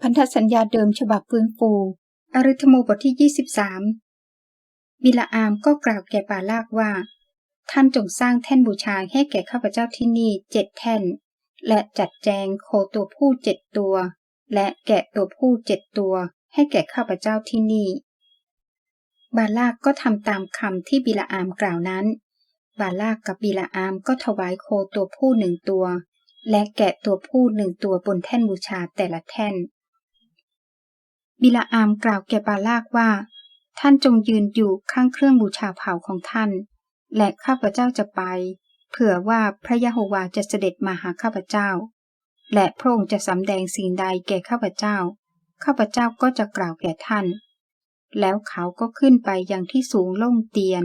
พันธสัญญาเดิมฉบับฟื้นฟูอริธโมบทที่ 23 บิลาอามก็กล่าวแก่บาลากว่า ท่านจงสร้างแท่นบูชาให้แก่ข้าพเจ้าที่นี่เจ็ดแท่น และจัดแจงโคตัวผู้เจ็ดตัว และแกะตัวผู้เจ็ดตัว ให้แก่ข้าพเจ้าที่นี่ บาลากก็ทำตามคำที่บิลาอามกล่าวนั้น บาลากกับบิลาอามก็ถวายโคตัวผู้หนึ่งตัว และแกะตัวผู้หนึ่งตัวบนแท่นบูชาแต่ละแท่น บิลาอามกล่าวแก่บาลากว่า ท่านจงยืนอยู่ข้างเครื่องบูชาเผาของท่าน และข้าพเจ้าจะไป เผื่อว่าพระยะโฮวาจะเสด็จมาหาข้าพเจ้า และพระองค์จะสำแดงสิ่งใดแก่ข้าพเจ้า ข้าพเจ้าก็จะกล่าวแก่ท่าน แล้วเขาก็ขึ้นไปยังที่สูงโล่งเตียน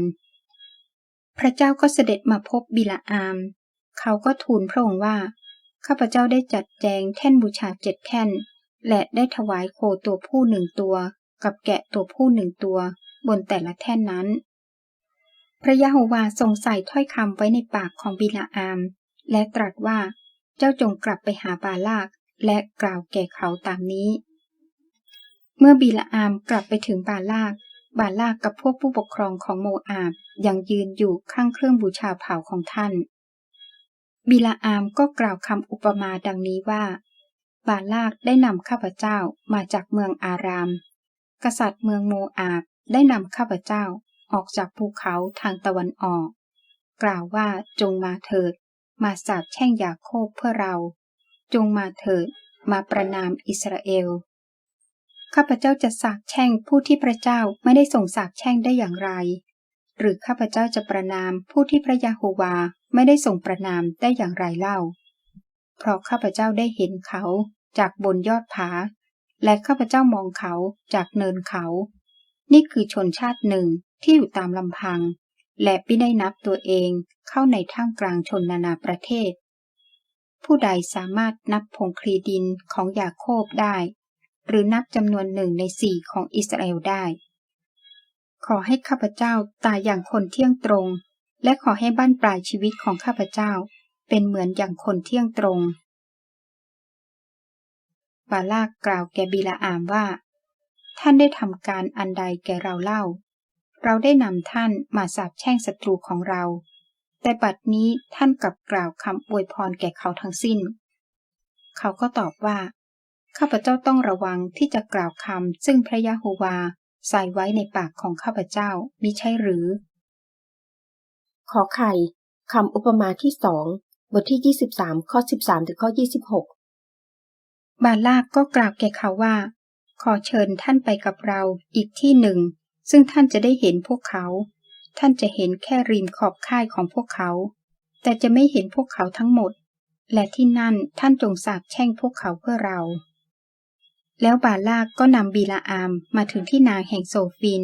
พระเจ้าก็เสด็จมาพบบิลาอาม เขาก็ทูลพระองค์ว่า ข้าพเจ้าได้จัดแจงแท่นบูชาเจ็ดแท่น และได้ถวายโคตัวผู้หนึ่งตัว กับแกะตัวผู้หนึ่งตัว บนแต่ละแท่นนั้น พระยะโฮวาทรงใส่ถ้อยคำไว้ในปากของบิลาอาม และตรัสว่า เจ้าจงกลับไปหาบาลาก และกล่าวแก่เขาตามนี้ เมื่อบิลาอามกลับไปถึงบาลาก บาลากกับพวกผู้ปกครองของโมอาบยังยืนอยู่ข้างเครื่องบูชาเผาของท่านบิลาอามก็กล่าวคำอุปมาดังนี้ว่า บาลากได้นำข้าพเจ้ามาจากเมืองอาราม กษัตริย์เมืองโมอาบได้นำข้าพเจ้าออกจากภูเขาทางตะวันออก กล่าวว่าจงมาเถิด มาสาบแช่งยาโคบเพื่อเรา จงมาเถิด มาประนามอิสราเอล ข้าพเจ้าจะสาบแช่งผู้ที่พระเจ้าไม่ได้ส่งสาบแช่งได้อย่างไร หรือข้าพเจ้าจะประนามผู้ที่พระยาโฮวาไม่ได้ส่งประนามได้อย่างไรเล่า เพราะข้าพเจ้าได้เห็นเขา จากบนยอดผา และข้าพเจ้ามองเขาจากเนินเขา นี่คือชนชาติหนึ่งที่อยู่ตามลำพัง และไม่ได้นับตัวเองเข้าในท่ามกลางชนนานาประเทศ ผู้ใดสามารถนับพงคลีดินของยาโคบได้ หรือนับจำนวนหนึ่งในสี่ของอิสราเอลได้ ขอให้ข้าพเจ้าตายอย่างคนเที่ยงตรง และขอให้บ้านปลายชีวิตของข้าพเจ้า เป็นเหมือนอย่างคนเที่ยงตรง บาลากกล่าวแก่บิลาอามว่า ท่านได้ทำการอันใดแก่เราเล่า เราได้นำท่านมาสาบแช่งศัตรูของเรา แต่บัดนี้ท่านกลับกล่าวคำอวยพรแก่เขาทั้งสิ้น เขาก็ตอบว่า ข้าพเจ้าต้องระวังที่จะกล่าวคำซึ่งพระยะโฮวาใส่ไว้ในปากของข้าพเจ้ามิใช่หรือ ขอไข่คำอุปมาที่สองบทที่ 23 ข้อ 13 ถึงข้อ 26 บาลากก็กล่าวแก่เขาว่า ขอเชิญท่านไปกับเราอีกที่หนึ่ง ซึ่งท่านจะได้เห็นพวกเขา ท่านจะเห็นแค่ริมขอบค่ายของพวกเขา แต่จะไม่เห็นพวกเขาทั้งหมด และที่นั่นท่านจงสาบแช่งพวกเขาเพื่อเรา แล้วบาลากก็นำบีลาอามมาถึงที่นางแห่งโซฟิน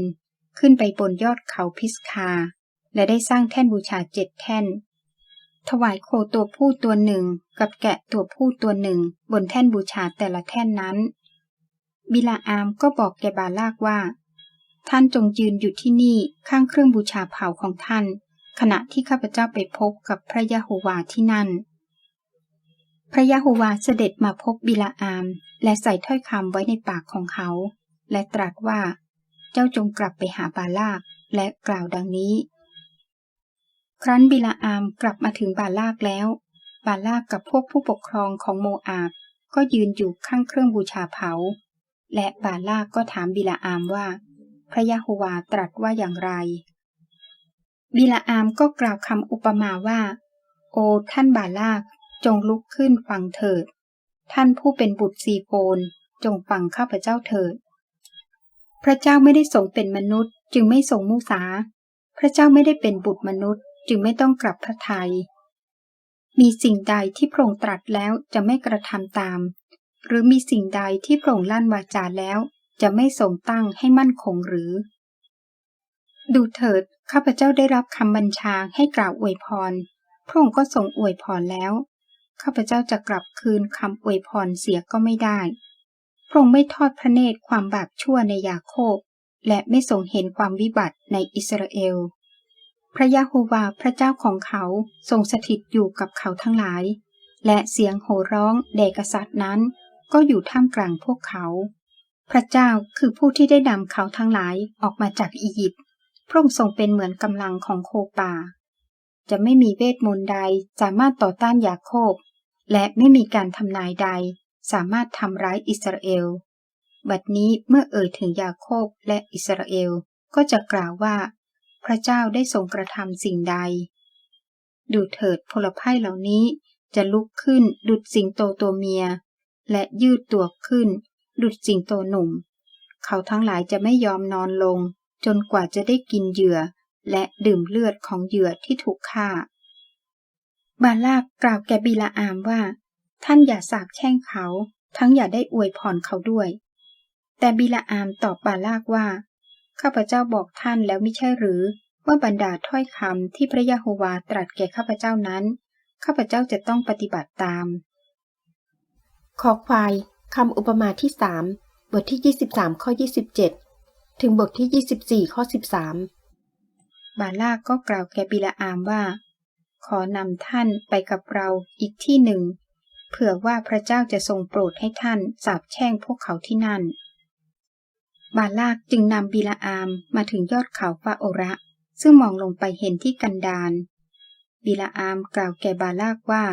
ขึ้นไปบนยอดเขาพิสคา และได้สร้างแท่นบูชาเจ็ดแท่น ถวายโคตัวผู้ตัวหนึ่งกับแกะตัวผู้ตัวหนึ่ง บนแท่นบูชาแต่ละแท่นนั้น บิลาอามก็บอกแกบาลากว่า ท่านจงยืนอยู่ที่นี่ข้างเครื่องบูชาเผาของท่าน ขณะที่ข้าพเจ้าไปพบกับพระยะโฮวาที่นั่น พระยะโฮวาเสด็จมาพบบิลาอาม และใส่ถ้อยคำไว้ในปากของเขา และตรัสว่า เจ้าจงกลับไปหาบาลากและกล่าวดังนี้ ครั้นบิลาอามกลับมาถึงบาลากแล้ว บาลากกับพวกผู้ปกครองของโมอาบก็ยืนอยู่ข้างเครื่องบูชาเผา และบาลากก็ถามบิลาอามว่า พระยะโฮวาตรัสว่าอย่างไร บิลาอามก็กล่าวคำอุปมาว่า โอท่านบาลากจงลุกขึ้นฟังเถิด ท่านผู้เป็นบุตรซีโปนจงฟังข้าพเจ้าเถิด พระเจ้าไม่ได้ทรงเป็นมนุษย์ จึงไม่ทรงมุสา พระเจ้าไม่ได้เป็นบุตรมนุษย์ จึงไม่ต้องกลับพระทยัย มีสิ่งใดที่พระองค์ตรัสแล้วจะไม่กระทำตาม หรือมีสิ่งใดที่พระองค์ลั่นวาจาแล้ว จะไม่ทรงตั้งให้มั่นคงหรือ ดูเถิด ข้าพเจ้าได้รับคำบัญชาให้กล่าวอวยพร พระองค์ก็ทรงอวยพรแล้ว ข้าพเจ้าจะกลับคืนคำอวยพรเสียก็ไม่ได้พระองค์ไม่ทอดพระเนตรความบาปชั่วในยาโคบ และไม่ทรงเห็นความวิบัติในอิสราเอล พระยะโฮวาพระเจ้าของเขาทรงสถิตอยู่กับเขาทั้งหลาย และเสียงโห่ร้องแด่กษัตริย์นั้น ก็อยู่ท่ามกลางพวกเขา พระเจ้าคือผู้ที่ได้นำเขาทั้งหลายออกมาจากอียิปต์พระองค์ทรงเป็นเหมือนกำลังของโคป่า จะไม่มีเวทมนต์ใดสามารถต่อต้านยาโคบ และไม่มีการทำนายใด สามารถทำร้ายอิสราเอล บัดนี้เมื่อเอ่ยถึงยาโคบและอิสราเอลก็จะกล่าวว่า พระเจ้าได้ทรงกระทำสิ่งใด ดูเถิดพลภัยเหล่านี้จะลุกขึ้นดุดสิงโตตัวเมีย และยืดตัวขึ้น ดุดสิงโตหนุ่ม เขาทั้งหลายจะไม่ยอมนอนลง จนกว่าจะได้กินเหยื่อ และดื่มเลือดของเหยื่อที่ถูกฆ่า บาลากกล่าวแกบิลาอามว่า ท่านอย่าสาบแช่งเขา ทั้งอย่าได้อวยพรเขาด้วย แต่บิลาอามตอบบาลากว่า ข้าพเจ้าบอกท่านแล้วไม่ใช่หรือ ว่าบรรดาถ้อยคำที่พระยะโฮวาตรัสแก่ข้าพเจ้านั้น ข้าพเจ้าจะต้องปฏิบัติตาม ขอควายคำอุปมาที่สามบทที่ 23 ข้อ 27 ถึงบทที่ 24 ข้อ 13 บาลากก็กล่าวแก่บิลาอามว่า ขอนำท่านไปกับเราอีกที่หนึ่ง เผื่อว่าพระเจ้าจะทรงโปรดให้ท่านสาบแช่งพวกเขาที่นั่น บาลากจึงนำบิลาอามมาถึงยอดเขาฟาโอระ ซึ่งมองลงไปเห็นที่กันดานบิลาอามกล่าวแก่บาลากว่า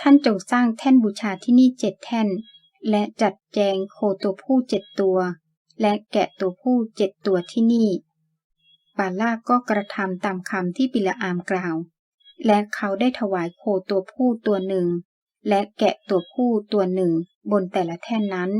ท่านจงสร้างแท่นบูชาที่นี่เจ็ดแท่น และจัดแจงโคตัวผู้เจ็ดตัว และแกะตัวผู้เจ็ดตัวที่นี่ บาลากก็กระทำตามคำที่บิลาอามกล่าว และเขาได้ถวายโคตัวผู้ตัวหนึ่ง และแกะตัวผู้ตัวหนึ่งบนแต่ละแท่นนั้น